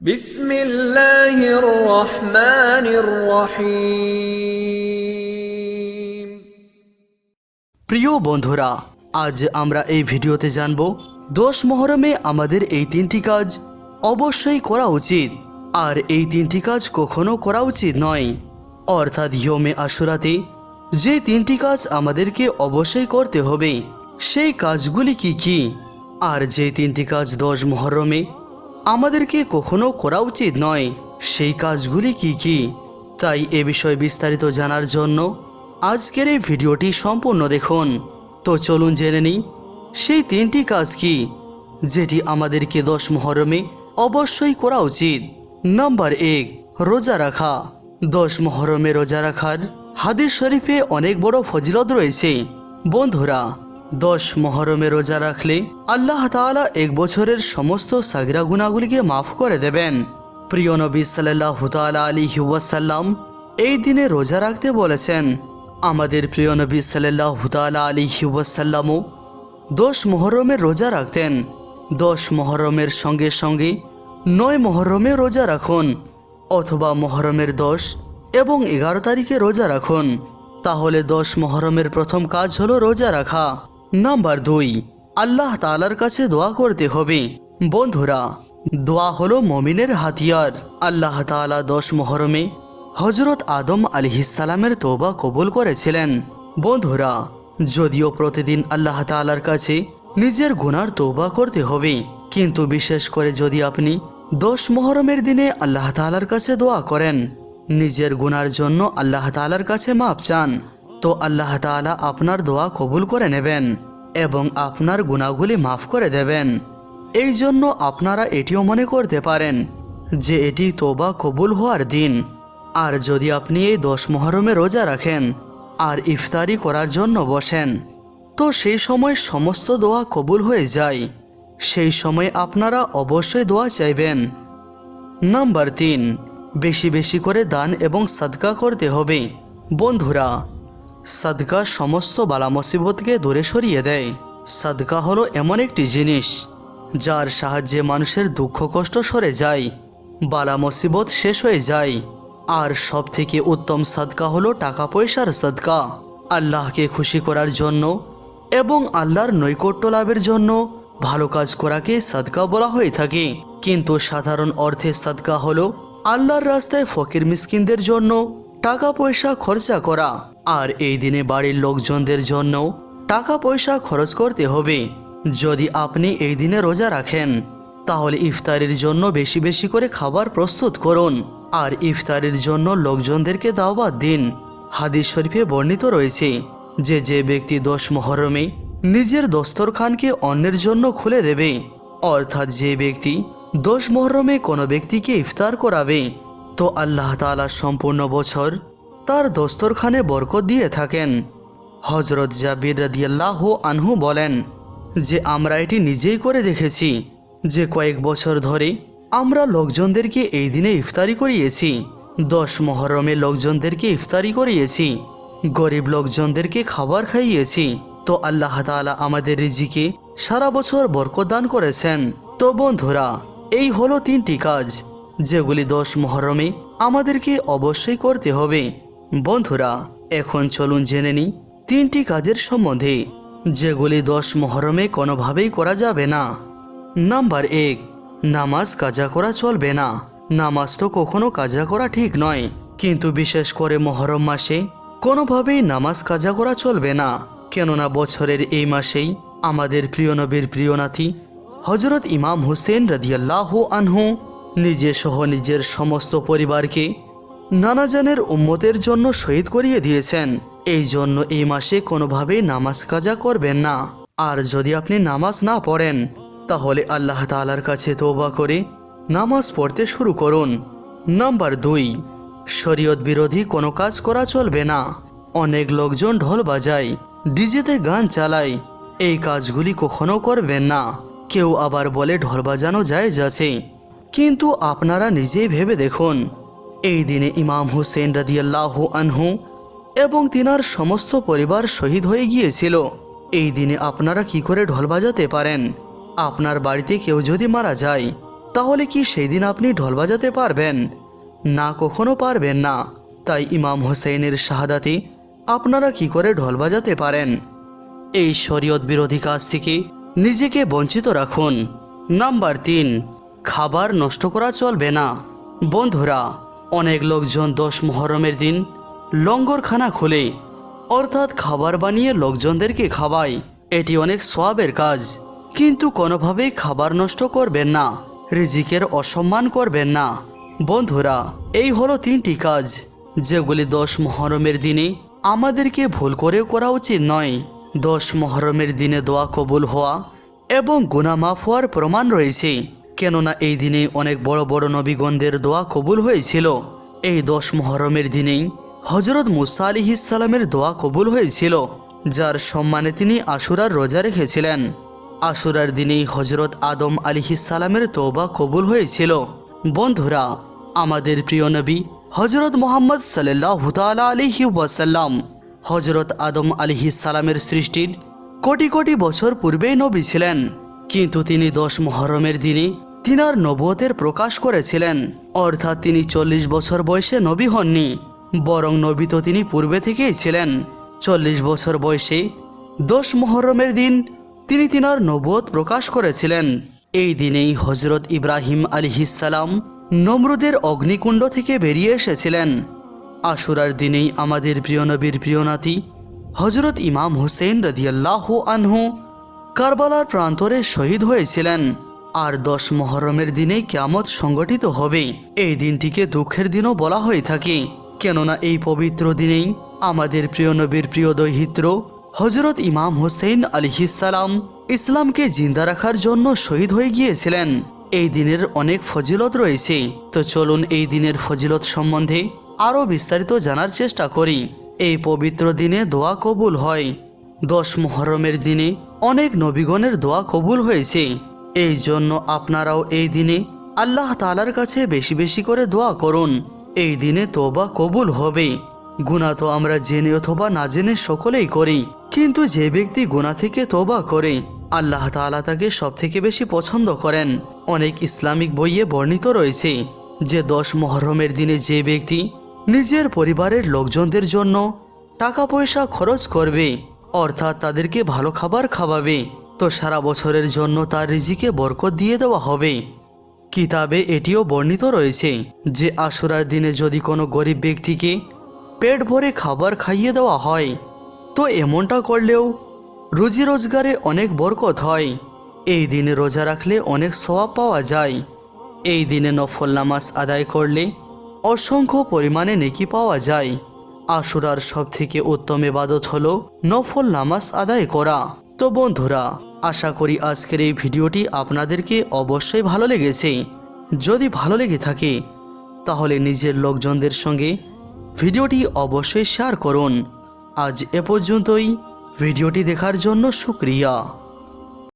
বিসমিল্লাহির প্রিয় বন্ধুরা, আজ আমরা এই ভিডিওতে জানব, দোষ মহরমে আমাদের এই তিনটি কাজ অবশ্যই করা উচিত, আর এই তিনটি কাজ কখনো করা উচিত নয়। অর্থাৎ ইয়মে আশুরাতে যে তিনটি কাজ আমাদেরকে অবশ্যই করতে হবে, সেই কাজগুলি কি কি? আর যে তিনটি কাজ দশ মহরমে আমাদেরকে কখনো করা উচিত নয়। সেই কাজগুলি কি কি? তাই এ বিষয়ে বিস্তারিত জানার জন্য আজকের এই ভিডিওটি সম্পূর্ণ দেখুন। তো চলুন জেনে নিই, সেই তিনটি কাজ কি, যেটি আমাদেরকে দশ মহরমে অবশ্যই করা উচিত। নাম্বার এক, রোজা রাখা। দশ মহরমে রোজা রাখার হাদিস শরীফে অনেক বড় ফজিলত রয়েছে। বন্ধুরা দশ মহরমে রোজা রাখলে আল্লাহ তাআলা এক বছরের সমস্ত সাগরা গুণাগুলিকে মাফ করে দেবেন। প্রিয় নবী সাল্লাহ তাআলা আলী ওয়াসাল্লাম এই দিনে রোজা রাখতে বলেছেন, আমাদের প্রিয় নবী সাল্লাহ তাআলা আলী ওয়াসাল্লামও দশ মহরমের রোজা রাখতেন। দশ মহরমের সঙ্গে সঙ্গে নয় মহরমে রোজা রাখুন অথবা মহরমের দশ এবং এগারো তারিখে রোজা রাখুন। তাহলে দশ মহরমের প্রথম কাজ হলো রোজা রাখা। নাম্বার দুই, আল্লাহ তালার কাছে দোয়া করতে হবে। বন্ধুরা, দোয়া হলো মমিনের হাতিয়ার। আল্লাহ তাআলা দশ মহরমে হজরত আদম আলিহিসালামের তোবা কবুল করেছিলেন। বন্ধুরা, যদিও প্রতিদিন আল্লাহ তাআলার কাছে নিজের গুনার তৌবা করতে হবে, কিন্তু বিশেষ করে যদি আপনি দশ মহরমের দিনে আল্লাহ তাআলার কাছে দোয়া করেন, নিজের গুনার জন্য আল্লাহ তাআলার কাছে মাপ চান। তো আল্লাহ তাআলা আপনার দোয়া কবুল করে নেবেন এবং আপনার গুণাগুলি মাফ করে দেবেন। এই জন্য আপনারা এটিও মনে করতে পারেন যে এটি তোবা কবুল হওয়ার দিন। আর যদি আপনি এই দশ মহরমে রোজা রাখেন আর ইফতারি করার জন্য বসেন, তো সেই সময় সমস্ত দোয়া কবুল হয়ে যায়। সেই সময় আপনারা অবশ্যই দোয়া চাইবেন। নাম্বার তিন, বেশি বেশি করে দান এবং সাদকা করতে হবে। বন্ধুরা সাদকা সমস্ত বালা মুসিবতকে দূরে সরিয়ে দেয়। সাদকা হলো এমন একটি জিনিস, যার সাহায্যে মানুষের দুঃখ কষ্ট সরে যায় বালা মুসিবত শেষ হয়ে যায়। আর সব থেকে উত্তম সাদকা হলো টাকা পয়সার সাদকা আল্লাহকে খুশি করার জন্য এবং আল্লাহর নৈকট্য লাভের জন্য ভালো কাজ করাকে সাদকা বলা হয়ে থাকে। কিন্তু সাধারণ অর্থে সাদকা হলো আল্লাহর রাস্তায় ফকির মিসকিনদের জন্য টাকা পয়সা খরচা করা। আর এই দিনে বাড়ির লোকজনদের জন্য টাকা পয়সা খরচ করতে হবে। যদি আপনি এই দিনে রোজা রাখেন, তাহলে ইফতারির জন্য বেশি বেশি করে খাবার প্রস্তুত করুন আর ইফতারির জন্য লোকজনদেরকে দাওয়াত দিন। হাদিস শরীফে বর্ণিত রয়েছে, যে যে ব্যক্তি দশ মহরমে নিজের দস্তরখানকে অন্যের জন্য খুলে দেবে, অর্থাৎ যে ব্যক্তি দশ মহরমে কোনো ব্যক্তিকে ইফতার করাবে, তো আল্লাহ তাআলা সম্পূর্ণ বছর তার দস্তরখানে বরকত দিয়ে থাকেন। হজরত জাবির রাদিয়াল্লাহ আনহু বলেন, যে আমরা এটি নিজেই করে দেখেছি। যে কয়েক বছর ধরে আমরা লোকজনদেরকে এই দিনে ইফতারি করিয়েছি। দশ মহরমে লোকজনদেরকে ইফতারি করিয়েছি। গরিব লোকজনদেরকে খাবার খাইয়েছি। তো আল্লাহ তাআলা আমাদের রিজিকে সারা বছর বরকত দান করেছেন। তো বন্ধুরা, এই হলো তিনটি কাজ, যেগুলি দশ মহরমে আমাদেরকে অবশ্যই করতে হবে। বন্ধুরা, এখন চলুন জেনে নিই তিনটি কাজের সম্বন্ধে, যেগুলি দশ মহরমে কোনোভাবেই করা যাবে না। নাম্বার এক, নামাজ কাজা করা চলবে না। নামাজ তো কখনো কাজা করা ঠিক নয়, কিন্তু বিশেষ করে মহরম মাসে কোনোভাবেই নামাজ কাজা করা চলবে না। কেননা বছরের এই মাসেই আমাদের প্রিয় নবীর প্রিয় নাথী হজরত ইমাম হুসেন রাদিয়াল্লাহ আনহু, নিজে সহ নিজের সমস্ত পরিবারকে নানাজানের উম্মতের জন্য শহীদ করিয়ে দিয়েছেন। এই জন্য এই মাসে কোনোভাবেই নামাজ কাজা করবেন না। আর যদি আপনি নামাজ না পড়েন, তাহলে আল্লাহ তাআলার কাছে তৌবা করে নামাজ পড়তে শুরু করুন। নাম্বার দুই, শরীয়ত বিরোধী কোনো কাজ করা চলবে না। অনেক লোকজন ঢোল বাজায়, ডিজেতে গান চালায়। এই কাজগুলি কখনো করবেন না। কেউ আবার বলে ঢোল বাজানো যায় যাচ্ছে কিন্তু আপনারা নিজেই ভেবে দেখুন এই দিনে ইমাম হুসেন রাদিয়াল্লাহ আনহু এবং তিনার সমস্ত পরিবার শহীদ হয়ে গিয়েছিল। এই দিনে আপনারা কি করে ঢোল বাজাতে পারেন? আপনার বাড়িতে কেউ যদি মারা যায়, তাহলে কি সেই দিন আপনি ঢোল বাজাতে পারবেন? না, কখনো পারবেন না। তাই ইমাম হোসেনের শাহাদাতে আপনারা কি করে ঢোল বাজাতে পারেন? এই শরীয়ত বিরোধী কাজ থেকে নিজেকে বঞ্চিত রাখুন। নাম্বার তিন, খাবার নষ্ট করা চলবে না। বন্ধুরা অনেক লোকজন দশ মহরমের দিন লঙ্গরখানা খোলে, অর্থাৎ খাবার বানিয়ে লোকজনদেরকে খাওয়ায়। এটি অনেক সোয়াবের কাজ, কিন্তু কোনোভাবেই খাবার নষ্ট করবেন না, রিজিকের অসম্মান করবেন না। বন্ধুরা, এই হলো তিনটি কাজ, যেগুলি দশ মহরমের দিনে আমাদেরকে ভুল করেও করা উচিত নয়। দশ মহরমের দিনে দোয়া কবুল হওয়া এবং গুনাহ মাফ হওয়ার প্রমাণ রয়েছে। কেননা এই দিনে অনেক বড় বড় নবীগণদের দোয়া কবুল হয়েছিল। এই দশ মহরমের দিনেই হজরত মুসা আলি ইসালামের দোয়া কবুল হয়েছিল, যার সম্মানে তিনি আশুরার রোজা রেখেছিলেন। আশুরার দিনেই হজরত আদম আলি ইসালামের তোবা কবুল হয়েছিল। বন্ধুরা, আমাদের প্রিয় নবী হজরত মোহাম্মদ সাল্লাহ আলিহি ওয়াসাল্লাম হজরত আদম আলিহি সালামের সৃষ্টির কোটি কোটি বছর পূর্বেই নবী ছিলেন। কিন্তু তিনি দশ মহরমের দিনে তিনার নবুয়তের প্রকাশ করেছিলেন। অর্থাৎ তিনি চল্লিশ বছর বয়সে নবী হননি, বরং নবী তো তিনি পূর্বে থেকেই ছিলেন। চল্লিশ বছর বয়সে দশ মহরমের দিন তিনি তিনার নবুয়ত প্রকাশ করেছিলেন। এই দিনেই হজরত ইব্রাহিম আলী আলিহিসাল্লাম নমরুদের অগ্নিকুণ্ড থেকে বেরিয়ে এসেছিলেন। আশুরার দিনেই আমাদের প্রিয় নবীর প্রিয় নাতি হজরত ইমাম হুসেন রদিয়াল্লাহ আনহু কারবালার প্রান্তরে শহীদ হয়েছিলেন। আর দশ মহরমের দিনে কেয়ামত সংগঠিত হবে এই দিনটিকে দুঃখের দিনও বলা হয়ে থাকে। কেননা এই পবিত্র দিনেই আমাদের প্রিয় নবীর প্রিয় দৈহিত্র হজরত ইমাম হুসেন আলিহিসাল্লাম ইসলামকে জিন্দা রাখার জন্য শহীদ হয়ে গিয়েছিলেন। এই দিনের অনেক ফজিলত রয়েছে। তো চলুন এই দিনের ফজিলত সম্বন্ধে আরও বিস্তারিত জানার চেষ্টা করি। এই পবিত্র দিনে দোয়া কবুল হয়। দশ মহরমের দিনে অনেক নবীগণের দোয়া কবুল হয়েছে। এই জন্য আপনারাও এই দিনে আল্লাহ তালার কাছে বেশি বেশি করে দোয়া করুন। এই দিনে তোবা কবুল হবে। গুণা তো আমরা জেনে অথবা না জেনে সকলেই করি। কিন্তু যে ব্যক্তি গুণা থেকে তোবা করে, আল্লাহ তাআলা তাকে সব থেকে বেশি পছন্দ করেন। অনেক ইসলামিক বইয়ে বর্ণিত রয়েছে যে দশ মহরমের দিনে যে ব্যক্তি নিজের পরিবারের লোকজনদের জন্য টাকা পয়সা খরচ করবে, অর্থাৎ তাদেরকে ভালো খাবার খাওয়াবে। তো সারা বছরের জন্য তার রিজিকে বরকত দিয়ে দেওয়া হবে। কিতাবে এটিও বর্ণিত রয়েছে যে আশুরার দিনে যদি কোনো গরিব ব্যক্তিকে পেট ভরে খাবার খাইয়ে দেওয়া হয়, তো এমনটা করলেও রুজি রোজগারে অনেক বরকত হয়। এই দিনে রোজা রাখলে অনেক সওয়াব পাওয়া যায়। এই দিনে নফল নামাজ আদায় করলে অসংখ্য পরিমাণে নেকি পাওয়া যায়। আশুরার সব থেকে উত্তম এবাদত হল নফল নামাজ আদায় করা। তো বন্ধুরা আশা করি আজকের এই ভিডিওটি আপনাদেরকে অবশ্যই ভালো লেগেছে। যদি ভালো লেগে থাকে, তাহলে নিজের লোকজনদের সঙ্গে ভিডিওটি অবশ্যই শেয়ার করুন। আজ এ পর্যন্তই। ভিডিওটি দেখার জন্য শুক্রিয়া।